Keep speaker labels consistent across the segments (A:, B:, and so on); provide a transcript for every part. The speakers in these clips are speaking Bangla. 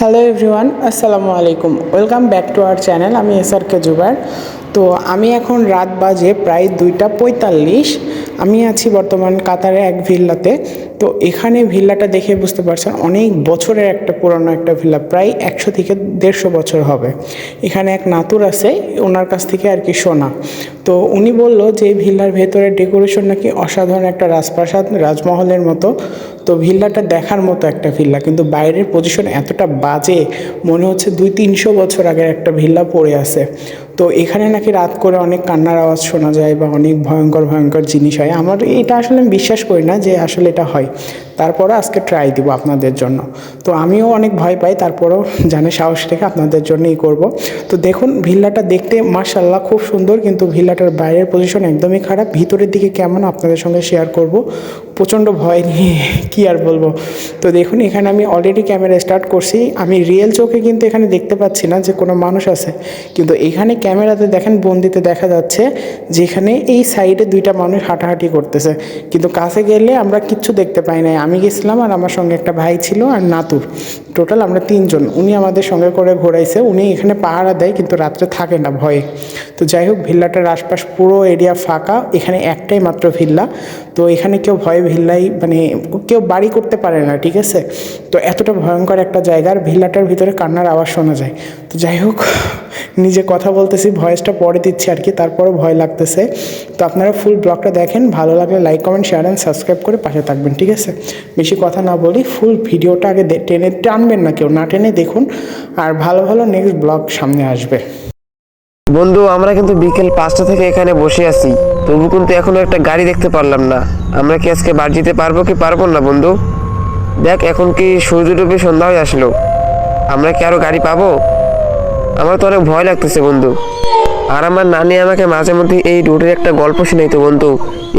A: হ্যালো এভরিওয়ান আসসালামু আলাইকুম welcome back to our channel আমি এস আর কে জুবার তো আমি এখন রাত বাজে প্রায় দুইটা পঁয়তাল্লিশ। আমি আছি বর্তমান কাতারে এক ভিল্লাতে। তো এখানে ভিল্লাটা দেখে বুঝতে পারছেন, অনেক বছরের একটা পুরনো একটা ভিল্লা, প্রায় একশো থেকে দেড়শো বছর হবে। এখানে এক নাতুর আছে, ওনার কাছ থেকে আর কি শোনা তো উনি বলল যে ভিল্লার ভেতরে ডেকোরেশন নাকি অসাধারণ একটা রাজপ্রাসাদ, রাজমহলের মতো। তো ভিল্লাটা দেখার মতো একটা ভিল্লা, কিন্তু বাইরের পজিশন এতটা বাজে, মনে হচ্ছে দুই তিনশো বছর আগের একটা ভিল্লা পড়ে আছে। তো এখানে নাকি রাত করে অনেক কান্নার আওয়াজ শোনা যায় বা অনেক ভয়ঙ্কর ভয়ঙ্কর জিনিস হয়। আমার এটা আসলে আমি বিশ্বাস করি না যে আসলে এটা হয়। তারপরে আজকে ট্রাই দিব আপনাদের জন্য। তো আমিও অনেক ভয় পাই, তারপরেও জানে সাহস রেখে আপনাদের জন্যই করব। তো দেখুন, ভিল্লাটা দেখতে মার্শাল্লাহ খুব সুন্দর, কিন্তু ভিল্লাটার বাইরের পজিশন একদমই খারাপ। ভিতরের দিকে কেমন আপনাদের সঙ্গে শেয়ার করব? প্রচণ্ড ভয় নিয়ে কী আর বলব? তো দেখুন, এখানে আমি অলরেডি ক্যামেরা স্টার্ট করছি। আমি রিয়েল চোখে কিন্তু এখানে দেখতে পাচ্ছি না যে কোনো মানুষ আছে। কিন্তু এখানে ক্যামেরাতে দেখেন, বন্দিতে দেখা যাচ্ছে যেখানে এই সাইডে দুইটা মানুষ হাঁটাহাঁটি করতেছে। কিন্তু কাছে গেলে আমরা কিচ্ছু দেখতে পাই নাই। আমি গেছিলাম আর আমার সঙ্গে একটা ভাই ছিল আর নাতুর। টোটাল আমরা তিনজন। উনি আমাদের সঙ্গে করে ঘোরাইছে। উনি এখানে পাহারা দেয়, কিন্তু রাত্রে থাকে না, ভয়ে। তো যাই হোক, ভিল্লাটার আশপাশ পুরো এরিয়া ফাঁকা। এখানে একটাই মাত্র ভিল্লা। তো এখানে কেউ ভয়ে ভিল্লাই মানে কেউ বাড়ি করতে পারে না, ঠিক আছে? তো এতটা ভয়ঙ্কর একটা জায়গা আর ভিল্লাটার ভিতরে কান্নার আওয়াজ শোনা যায়। তো যাই হোক, নিজে কথা বলতেছি, ভয়েসটা পরে দিচ্ছি আর কি, তারপরও ভয় লাগতেছে। তো আপনারা ফুল ব্লগটা দেখেন, ভালো লাগলে like comment share and subscribe করে পাশে থাকবেন, ঠিক আছে? বেশি কথা না বলি ফুল ভিডিওটা আগে টেনে টানবেন না কেউ, না টেনে দেখুন, আর ভালো ভালো নেক্সট ব্লগ সামনে আসবে।
B: বন্ধু, আমরা কিন্তু বিকেল পাঁচটা থেকে এখানে বসে আছি। তবু কিন্তু এখনও একটা গাড়ি দেখতে পারলাম না। আমরা কি আজকে বাড়ি যেতে পারব কি পারব না, বন্ধু? দেখ, এখন কি সূর্য ডুবে সন্ধ্যা হয়ে আসলো। আমরা কি আরও গাড়ি পাবো? আমার তো অনেক ভয় লাগতেছে, বন্ধু। আর আমার নানি আমাকে মাঝে মধ্যে এই রোডের একটা গল্প শোনাইতো, বন্ধু।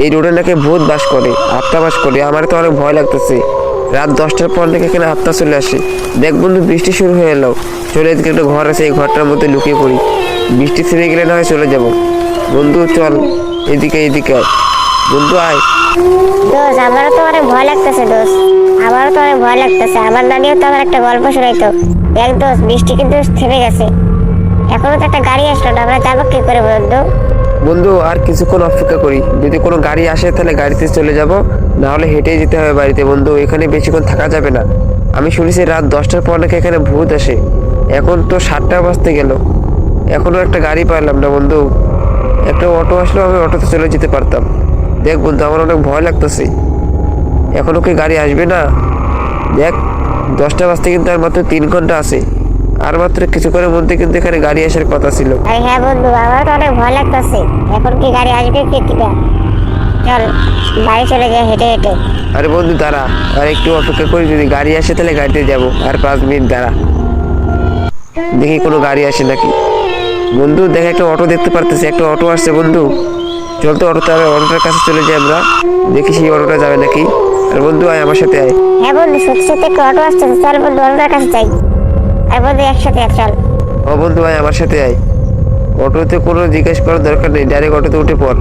B: এই রোডে নাকি ভূত বাস করে, আত্মা বাস করে। আমার তো অনেক ভয় লাগতেছে। রাত দশটার পর থেকে এখানে আত্মা চলে আসে। দেখ, বন্ধু, বৃষ্টি শুরু হয়ে এলো। চলে এদিকে একটা ঘর আছে, এই ঘরটার মধ্যে লুকিয়ে পড়ি। বৃষ্টি থেমে গেলে না হয় চলে যাব। বন্ধু চল এদিকে এদিকে আয়। বন্ধু আয়।
C: দোষ আমারও তো অনেক ভয় লাগতেছে দোষ আমারও তো অনেক ভয় লাগতেছে। আমার নানিও তো আমার একটা গল্প শোনাইতো। দেখ দোষ বৃষ্টি কিন্তু থেমে গেছে। এখনও তো একটা গাড়ি আসলো না আমরা যাব কি করে বন্ধু?
B: বন্ধু আর কিছুক্ষণ অপেক্ষা করি। যদি কোনো গাড়ি আসে তাহলে গাড়িতে চলে যাব। না হলে হেঁটেই যেতে হবে বাড়িতে। বন্ধু এখানে বেশিক্ষণ থাকা যাবে না। আমি শুনেছি রাত দশটার পর নাকি এখানে ভূত আসে। এখন তো সাতটা বাজতে গেল। এখনও একটা গাড়ি পাইলাম না বন্ধু। একটা অটো আসলেও আমি অটোতে চলে যেতে পারতাম। দেখ বন্ধু আমার অনেক ভয় লাগতেছে। এখনও কি গাড়ি আসবে না? দেখ দশটা বাজতে কিন্তু আর মাত্র তিন ঘণ্টা আছে। আর মাত্র কিছুক্ষণের মধ্যে কিন্তু এখানে গাড়ি আসার কথা ছিল।
C: আরে হ্যাঁ বন্ধু আমারও তো অনেক ভয় লাগতেছে। এখন কি গাড়ি আসবে কি টিকা চল বাড়ি চলে যাই হেঁটে হেঁটে।
B: আরে বন্ধু দাঁড়া। আর একটু অপেক্ষা করি যদি গাড়ি আসে তাহলে গাড়িতে যাব। আর পাঁচ মিনিট দাঁড়া। দেখি কোনো গাড়ি আসে নাকি। বন্ধু দেখে একটা অটো দেখতে পারতেছি একটা অটো আসছে বন্ধু। চল তো অটোতে আমি অটোটার কাছে চলে যাই আমরা। দেখি সেই অটোটা যাবে নাকি। আর বন্ধু আয় আমার সাথে আয়।
C: হ্যাঁ বন্ধু সত্যি সত্যি একটু অটো আসতেছে চল বন্ধু অটোর কাছে যাই। আর বন্ধু একসাথে চল।
B: ও বন্ধু আয় আমার সাথে আয়। অটোতে কোনো জিজ্ঞেস করার দরকার নেই ডাইরেক্ট অটোতে উঠে পড়।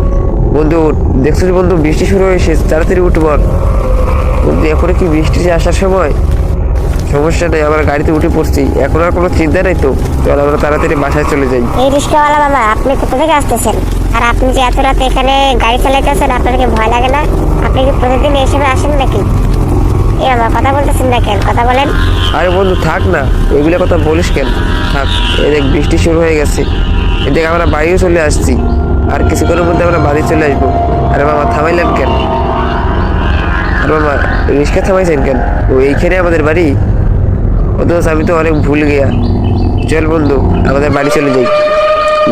B: বন্ধু দেখছিস বন্ধু বৃষ্টি শুরু হয়েছে তাড়াতাড়ি উঠে পড় বন্ধু এখন কি বৃষ্টি আসার সময়? সমস্যা নেই আমরা গাড়িতে উঠে পড়ছি। এখন আর কোনো চিন্তা নেই তো? চল আমরা তাড়াতাড়ি বাসায় চলে যাই।
C: এই রিক্সাওয়ালা মামা আপনি কোথা থেকে আসতেছেন? আর আপনি যে এত রাতে এখানে গাড়ি চালাইতেছেন আপনার কি ভয় লাগে না? আপনি কি প্রতিদিন সময় আসেন নাকি? এ আমার কথা বলতেছেন না কেন? কথা বলেন।
B: আরে বন্ধু থাক না। এগুলো কথা বলিস কেন? থাক এই দেখ বৃষ্টি শুরু হয়ে গেছে। এদিকে আমরা বাড়িও চলে আসছি। আর কিছুক্ষণের মধ্যে আমরা বাড়ি চলে আসব। আরে মামা থামাইলেন কেন? আর মামা রিক্সা থামাইছেন কেন? ও এইখানে আমাদের বাড়ি? ও দোষ আমি তো অনেক ভুল গিয়া। চল বন্ধু, আমাদের বাড়ি চলে যাই।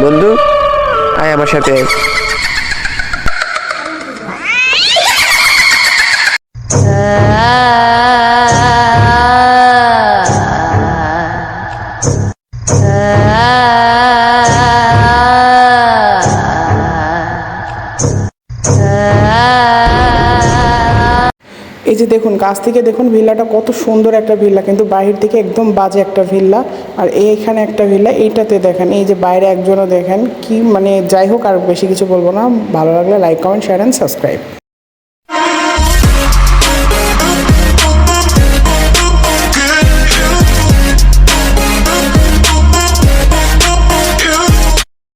B: বন্ধু, আয় আমার সাথে আয়।
A: এই যে দেখুন কাছ থেকে দেখুন ভিল্লাটা কত সুন্দর একটা ভিল্লা, কিন্তু বাহির থেকে একদম বাজে একটা ভিল্লা। আর এইখানে একটা ভিল্লা, এইটাতে দেখেন, এই যে বাইরে একজনও দেখেন, কি মানে যাই হোক, আর বেশি কিছু বলব না। ভালো লাগলে like comment share and subscribe